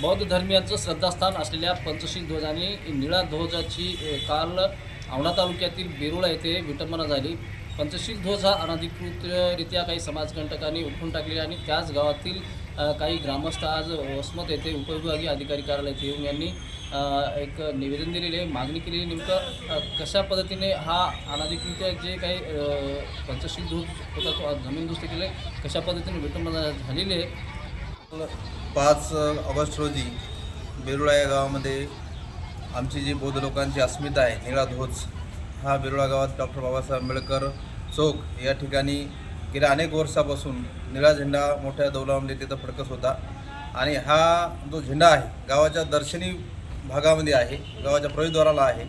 बौद्ध धर्मियांचं श्रद्धास्थान असलेल्या पंचशील ध्वज आणि निळा ध्वजाची काल औंढा तालुक्यातील बेरुळा येथे विटंबना झाली. पंचशील ध्वज हा अनधिकृतरित्या काही समाजकंटकांनी उठून टाकले आणि त्याच गावातील काही ग्रामस्थ आज वसमत येथे उपविभागीय अधिकारी कार्यालयात येऊन यांनी एक निवेदन दिलेले आहे मागणी केलेली नेमकं कशा पद्धतीने हा अनधिकृत जे काही पंचशील ध्वज होता तो जमीन जमीनदोस्ती केले कशा पद्धतीने विटंबना झालेली आहे पाच ऑगस्ट रोजी बेरुळा या गावामध्ये आमची जी बौद्ध लोकांची अस्मिता आहे निळा ध्वज हा बेरुळा गावात डॉक्टर बाबासाहेब आंबेडकर चौक या ठिकाणी गेल्या अनेक वर्षापासून निळा झेंडा मोठ्या दौलामध्ये तिथं फडकत होता. आणि हा जो झेंडा आहे गावाच्या दर्शनी भागामध्ये आहे गावाच्या प्रवेशद्वाराला आहे.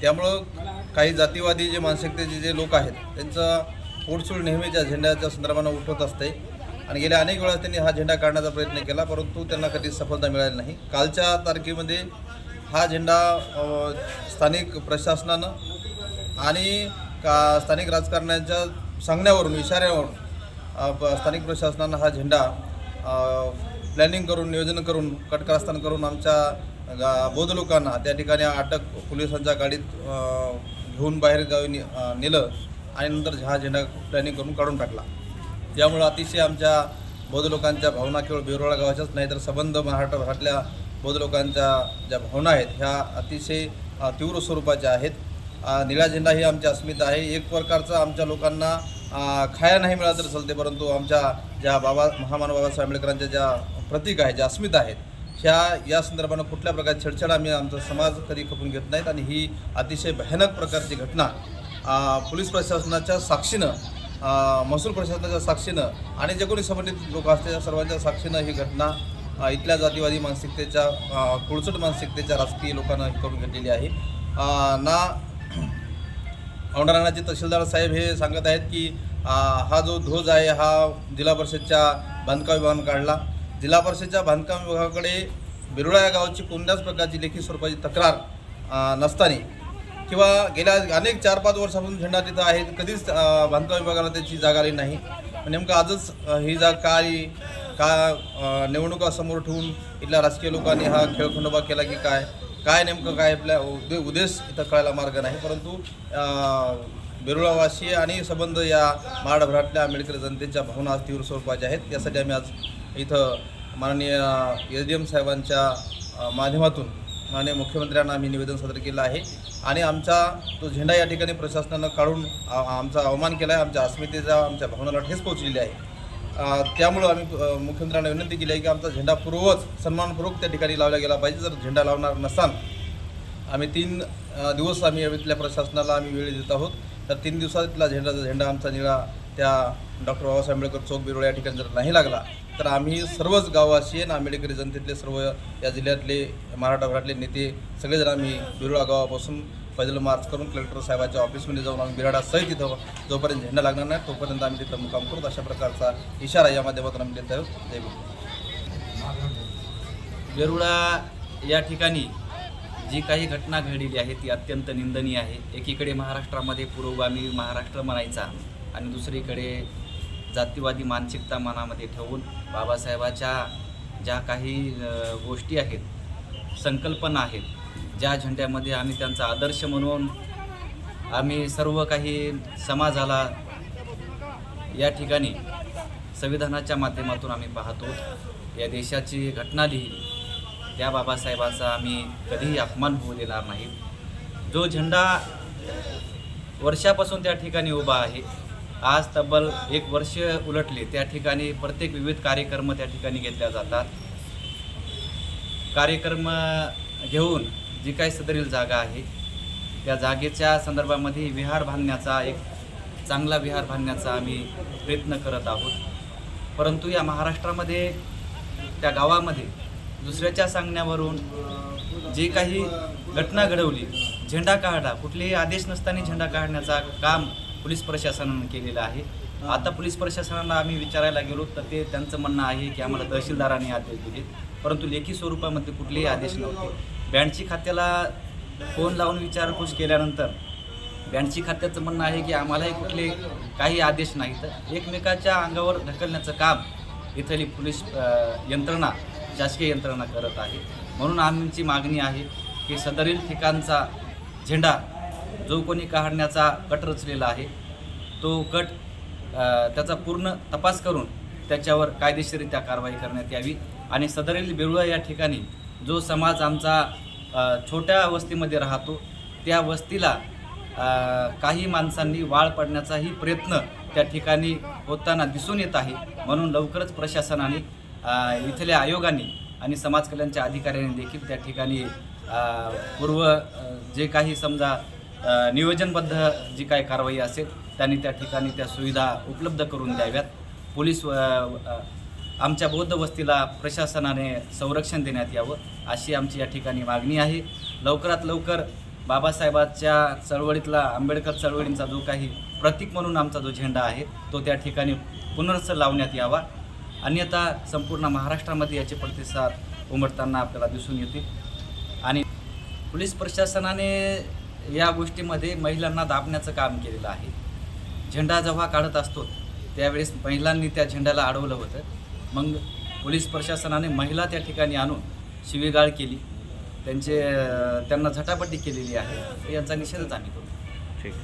त्यामुळं काही जातीवादी जे मानसिकतेचे जे लोक आहेत त्यांचं पोटसूळ नेहमीच्या झेंड्याच्या संदर्भानं उठवत असते. आणि गेल्या अनेक वेळा त्यांनी हा झेंडा काढण्याचा प्रयत्न केला परंतु त्यांना कधीच सफलता मिळाली नाही. कालच्या तारखेमध्ये हा झेंडा स्थानिक प्रशासनानं आणि का स्थानिक राजकारण्यांच्या सांगण्यावरून इशाऱ्यावरून स्थानिक प्रशासनानं हा झेंडा प्लॅनिंग करून नियोजन करून कटकारस्थान करून आमच्या गा- बौद्ध लोकांना त्या ठिकाणी अटक पोलिसांच्या गाडीत घेऊन बाहेर गावी ने- नेलं आणि नंतर हा झेंडा प्लॅनिंग करून काढून टाकला. त्यामुळं अतिशय आमच्या बौद्ध लोकांच्या भावना केवळ बेरोळा गावाच्याच नाही तर संबंध महाराष्ट्रभरातल्या बौद्ध लोकांच्या ज्या भावना आहेत ह्या अतिशय तीव्र स्वरूपाच्या आहेत. निळा झेंडा ही आमची अस्मिता आहे. एक प्रकारचा आमच्या लोकांना खाया नाही मिळाला तर चालते परंतु आमच्या ज्या बाबा महामानव बाबासाहेब आंबेडकरांच्या ज्या प्रतीक आहेत ज्या अस्मिता आहेत ह्या या संदर्भानं कुठल्या प्रकारची छेडछाड आम्ही आमचा समाज कधी खपून घेत नाहीत. आणि ही अतिशय भयानक प्रकारची घटना पोलीस प्रशासनाच्या साक्षीनं महसूल प्रशासनाच्या साक्षीनं आणि जे कोणी संबंधित लोक असतील त्या सर्वांच्या साक्षीनं ही घटना इथल्या जातीवादी मानसिकतेच्या कुळचट मानसिकतेच्या राजकीय लोकांना करून घेतलेली आहे. ना औंढा तहसीलदार साहेब हे सांगत आहेत की हा जो ध्वज आहे हा जिल्हा परिषदच्या बांधकाम विभागानं काढला. जिल्हा परिषदच्या बांधकाम विभागाकडे बिरुळा या गावाची कोणत्याच प्रकारची लेखी स्वरूपाची तक्रार नसताना किंवा गेल्या अनेक चार पाच वर्षापासून झेंडा तिथं आहे कधीच बांधकाम विभागाला त्याची जागा आली नाही. नेमकं आजच ही जागा का आली का निवडणुका समोर ठेवून इथल्या राजकीय लोकांनी हा खेळखंडोबा केला की काय? काय नेमकं काय आपल्या उद्दे उद्देश इथं कळायला मार्ग नाही. परंतु अ, बेरुळावासी आणि संबंध या महाराष्ट्रातल्या आंबेडकर जनतेच्या भावना आज तीव्र स्वरूपाच्या आहेत. यासाठी आम्ही आज इथं माननीय एस डी एम साहेबांच्या माध्यमातून माननीय मुख्यमंत्र्यांना आम्ही निवेदन सादर केलं आहे. आणि आमचा तो झेंडा या ठिकाणी प्रशासनानं काढून आमचा अवमान केला आहे. आमच्या अस्मितेचा आमच्या भावनाला ठेस पोहोचलेली आहे. त्यामुळं आम्ही मुख्यमंत्र्यांना विनंती केली आहे की आमचा झेंडा पूर्वच सन्मानपूर्वक त्या ठिकाणी लावला गेला पाहिजे. जर झेंडा लावणार नसाल आम्ही तीन दिवस आम्ही इथल्या प्रशासनाला आम्ही वेळ देत आहोत. तर तीन दिवसातला झेंडा झेंडा आमचा निळा त्या डॉक्टर बाबासाहेब आंबेडकर चौक बिरोळ या ठिकाणी जर नाही लागला तर आम्ही सर्वच गाववासी आणि आंबेडकरी जनतेतले सर्व या जिल्ह्यातले महाराष्ट्राभरातले नेते सगळेजण आम्ही बिरोळा गावापासून पैदल मार्च करून कलेक्टर साहेबांच्या ऑफिसमध्ये जाऊन आम्ही बिराडा सहित तिथं जोपर्यंत झेंडा लागणार नाही तोपर्यंत आम्ही तिथं मुकाम करू. अशा प्रकारचा इशारा या माध्यमातून आम्ही देत आहोत. जय भीम या ठिकाणी जी काही घटना घडलेली आहे ती अत्यंत निंदनीय आहे. एकीकडे महाराष्ट्रामध्ये पुरोगामी महाराष्ट्र म्हणायचा आणि दुसरीकडे जातीवादी मानसिकता मनामध्ये ठेवून बाबासाहेबाच्या ज्या काही गोष्टी आहेत संकल्पना आहेत ज्या झेंड्यामध्ये आम्ही त्यांचा आदर्श म्हणून आम्ही सर्व काही समाजाला या ठिकाणी संविधानाच्या माध्यमातून आम्ही पाहतो. या देशाची घटना लिहिली त्या बाबासाहेबाचा आम्ही कधीही अपमान होऊ देणार नाही. जो झेंडा वर्षापासून त्या ठिकाणी उभा आहे आज तब्बल एक वर्ष उलटले. त्या ठिकाणी प्रत्येक विविध कार्यक्रम त्या ठिकाणी घेतल्या जातात. कार्यक्रम घेऊन जी काही सदरील जागा आहे त्या जागेच्या संदर्भामध्ये विहार बांधण्याचा एक चांगला विहार बांधण्याचा आम्ही प्रयत्न करत आहोत. परंतु या महाराष्ट्रामध्ये त्या गावामध्ये दुसऱ्याच्या सांगण्यावरून जे काही घटना घडवली झेंडा काढा कुठलेही आदेश नसताना झेंडा काढण्याचा काम पोलीस प्रशासनानं केलेलं आहे. आता पोलीस प्रशासनाला आम्ही विचारायला गेलो तर ते त्यांचं म्हणणं आहे की आम्हाला तहसीलदारांनी आदेश दिले परंतु लेखी स्वरूपामध्ये कुठलेही आदेश नव्हते. बँडची खात्याला फोन लावून विचारपूस केल्यानंतर बँडची खात्याचं म्हणणं आहे की आम्हालाही कुठले काही आदेश नाही तर एकमेकाच्या अंगावर ढकलण्याचं काम इथली पोलीस यंत्रणा शासकीय यंत्रणा करत आहे. म्हणून आमची मागणी आहे की सदरील ठिकाणचा झेंडा जो कोणी काढण्याचा कट रचलेला आहे तो कट त्याचा पूर्ण तपास करून त्याच्यावर कायदेशीररित्या कारवाई करण्यात यावी. आणि सदरील बेरुळा या ठिकाणी जो समाज आमचा छोट्या वस्तीमध्ये राहतो त्या वस्तीला काही माणसांनी वाळ पडण्याचाही प्रयत्न त्या ठिकाणी होताना दिसून येत आहे. म्हणून लवकरच प्रशासनाने इथल्या आयोगाने आणि समाज कल्याणच्या अधिकाऱ्यांनी देखील त्या ठिकाणी पूर्व जे काही समजा नियोजनबद्ध जी काही कारवाई असेल त्यांनी त्या ठिकाणी त्या सुविधा उपलब्ध करून द्याव्यात. पोलीस आमच्या बौद्ध वस्तीला प्रशासनाने संरक्षण देण्यात यावं अशी आमची या ठिकाणी मागणी आहे. लवकरात लवकर बाबासाहेबांच्या चळवळीतला आंबेडकर चळवळींचा जो काही प्रतीक म्हणून आमचा जो झेंडा आहे तो त्या ठिकाणी पुनर्स लावण्यात यावा. अन्यथा संपूर्ण महाराष्ट्रामध्ये याचे प्रतिसाद उमटताना आपल्याला दिसून येतील. आणि पोलीस प्रशासनाने या गोष्टीमध्ये महिलांना दाबण्याचं काम केलेलं आहे. झेंडा जेव्हा काढत असतो त्यावेळेस महिलांनी त्या झेंड्याला अडवलं होतं. मग पोलीस प्रशासनाने महिला त्या ठिकाणी आणून शिवीगाळ केली. त्यांचे त्यांना झटापटी केलेली आहे. यांचा निषेधच आम्ही करू. ठीक.